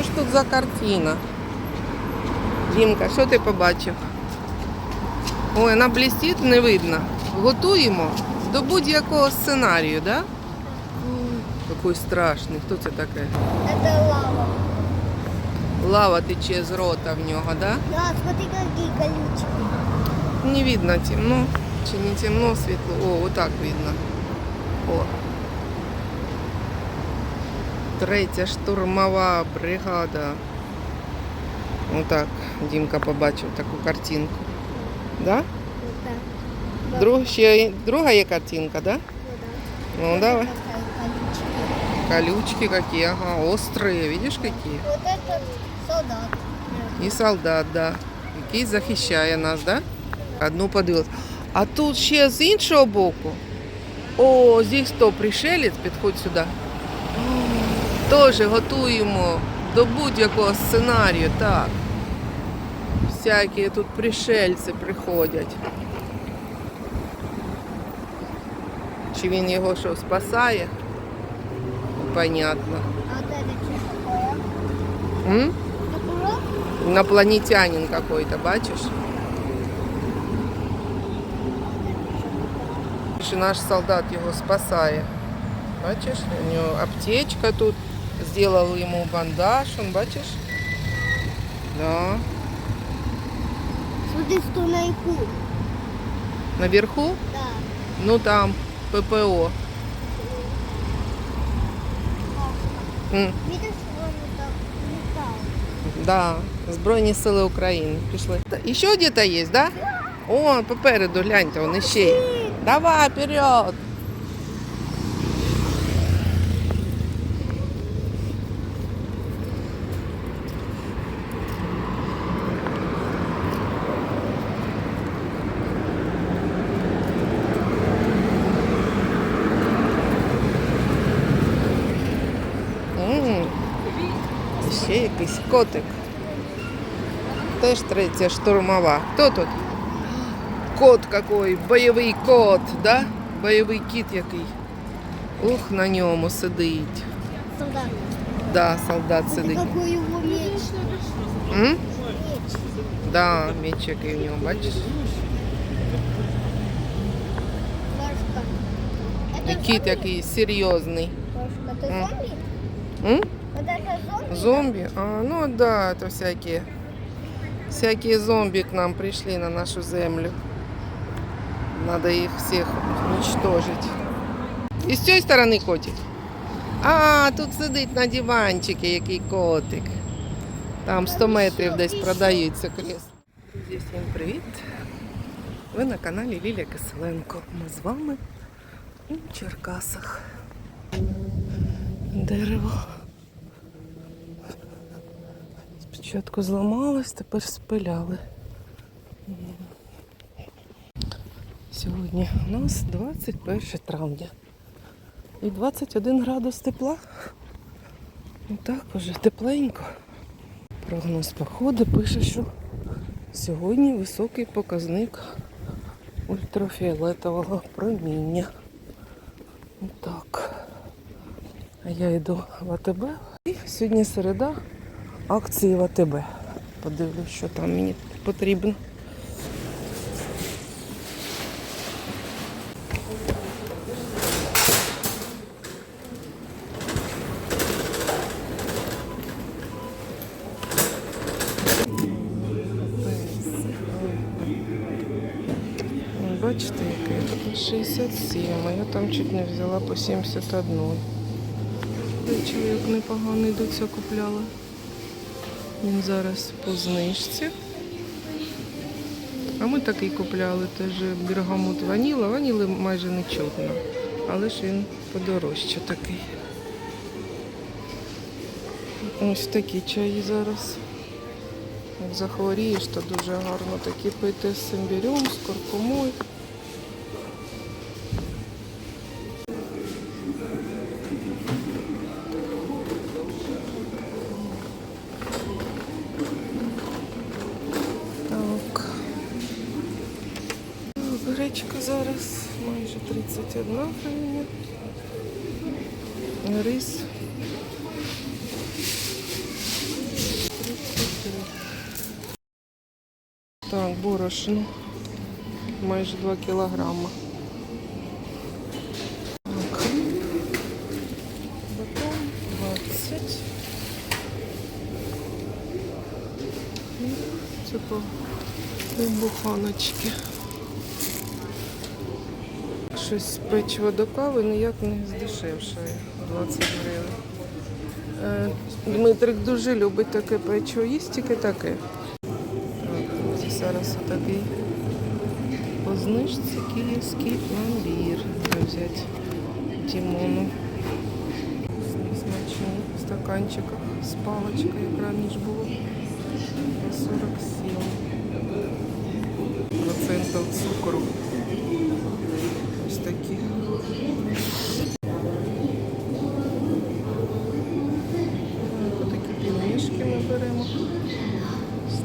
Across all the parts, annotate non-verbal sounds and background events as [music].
Що ж тут за картина? Дімка, що ти побачив? Ой, вона блістить, не видно. Готуємо до будь-якого сценарію, да? Який страшний. Хто це таке? Это лава. Лава тече з рота в нього, да? Да, смотри, какие колючки. Не видно темно. Чи не темно, світло. О, отак видно. О. Третя штурмова бригада. Отак Дімка побачив таку картинку. Да? Вот так. Да. Друг, ще друга є картинка, да? Вот так. Ну давай. Такая колючки. Колючки какие, ага, острые, видишь какие? Вот этот солдат. І солдат, да. Який захищає нас, да? Одну подивилась. А тут ще з іншого боку. О, здесь хто пришелець, підходь сюди. Теж готуємо до будь-якого сценарію, так. Всякі тут пришельці приходять. Чи він його що спасає? Понятно. А вот это что такое? М? Прокурор? Инопланетянин какой-то, бачиш? І наш солдат його спасає. Бачиш, у нього аптечка тут. Сделал йому бандаж, он бачиш? Да. Смотри, что наверху. Наверху? Да. Ну там ППО. М, Видишь, он так летал. Да, Збройні сили України. Пішли. Та- І ще где-то є, да? О, попереду, гляньте, вони ще є. Давай, вперед! якийсь котик. Теж третя штурмова. Хто тут? Кот какой, бойовий кот, да? Бойовий кіт який. Ух, на ньому сидить. Солдат. Да, солдат Это сидить. какой его меч. М? Меч. Да, меч який в нього, бачиш? Башка. І Это кіт зомби? який серйозний. Башка, ты М. зомби? М? Вот это зомби? Зомби? А, ну да, это всякие. Всякие зомби к нам пришли на нашу землю. Надо их всех уничтожить. І з цієї сторони котик. А, тут сидить на диванчику який котик. Там 100 метрів десь продаються кресло. Друзі, всім привіт! Ви на каналі Лілія Киселенко. Ми з вами у Черкасах. Дерево. Спочатку зламалось, тепер спиляли. Сьогодні у нас 21 травня. І 21 градус тепла. Так уже тепленько. Прогноз походу пише, що сьогодні високий показник ультрафіолетового проміння. Так. А я йду в АТБ. І сьогодні середа акції в. Подивлюсь, що там мені потрібно. Бачите, тут 67, а я там чуть не взяла по 71. Чоловік непоганий доця купляла. Він зараз по знижці. А ми такий купляли теж бергамут ваніла. Ваніли майже не чутно. Але ж він подорожче такий. Ось такі чаї зараз. Як захворієш, то дуже гарно такі пити з імбирем, з куркумою. Рис. Так, борошно. Майже 2 кілограма. Так. Батон 20. Це по буханочки. Щось печиво до кави ніяк не здешевшає. 20 гривень. Е, Дмитрик дуже любить таке печиво. Їсть тільки таке. Так, зараз отакий по знижці київський пломбір. Взяти Дімону. Смачні в стаканчиках з паличкою, як раніше було. 47 процентів цукру.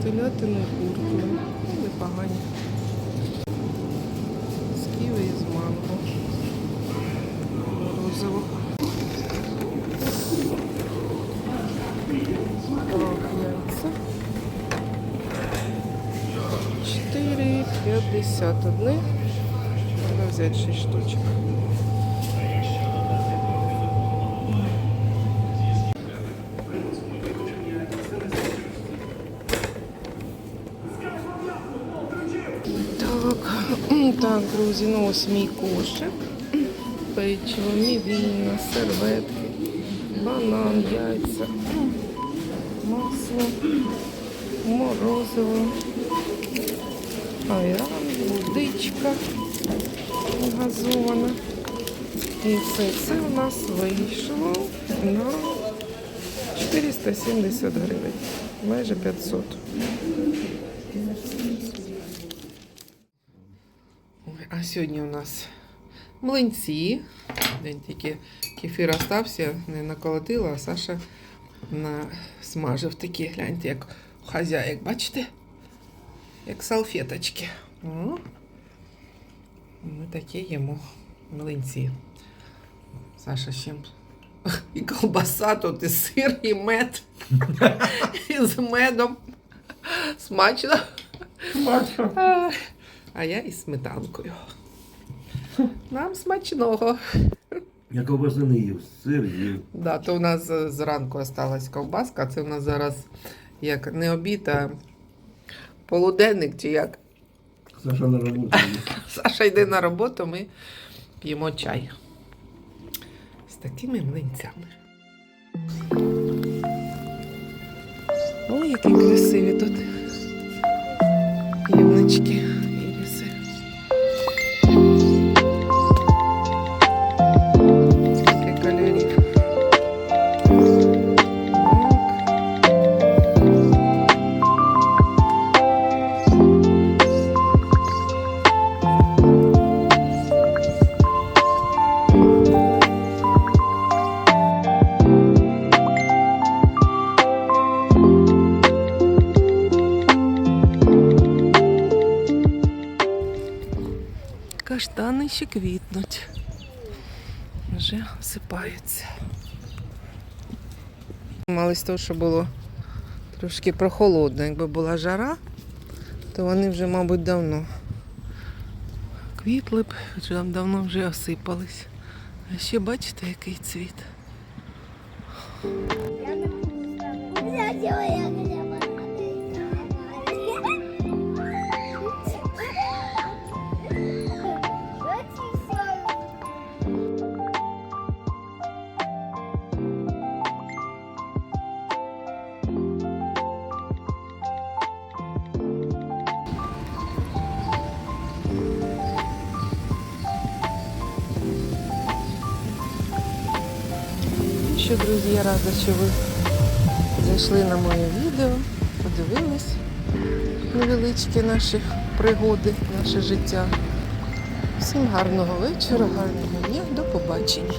З телятини куркою. Ну, Непогані. З ківи і з манго. Так, яйця. 4,51. Треба взяти 6 штучок. Так, друзі, ну ось мій кошик. Печиво, мівіна, серветки, банан, яйця, масло, морозиво, айран, водичка газована. І все це у нас вийшло на 470 гривень, майже 500. Ой, А сьогодні у нас млинці. День тільки кефір остався, не наколотила, а Саша смажив такі, гляньте, як хазяїк, бачите? Як салфеточки. О, Ми такі їмо млинці. Саша чим? І колбаса, тут і сир, і мед. [laughs] І з медом. Смачно. А, А я із сметанкою. Нам смачного. Я ковбаси не їв, сир їв. Да, то у нас е, зранку осталась ковбаска, а це у нас зараз як не обід, а полуденник чи як. Саша на роботу. [laughs] Саша йде на роботу, ми п'ємо чай. З такими млинцями. Ой, які красиві тут. Півнички ще квітнуть. Вже осипаються. Мали з того, що було трошки прохолодно. Якби була жара, то вони вже, мабуть, давно квітли б, вже давно вже осипались. А ще бачите, який цвіт. Я Що, друзі, я рада, що ви зайшли на моє відео, подивились невеличкі наші пригоди, наше життя. Всім гарного вечора, гарного дня, до побачення.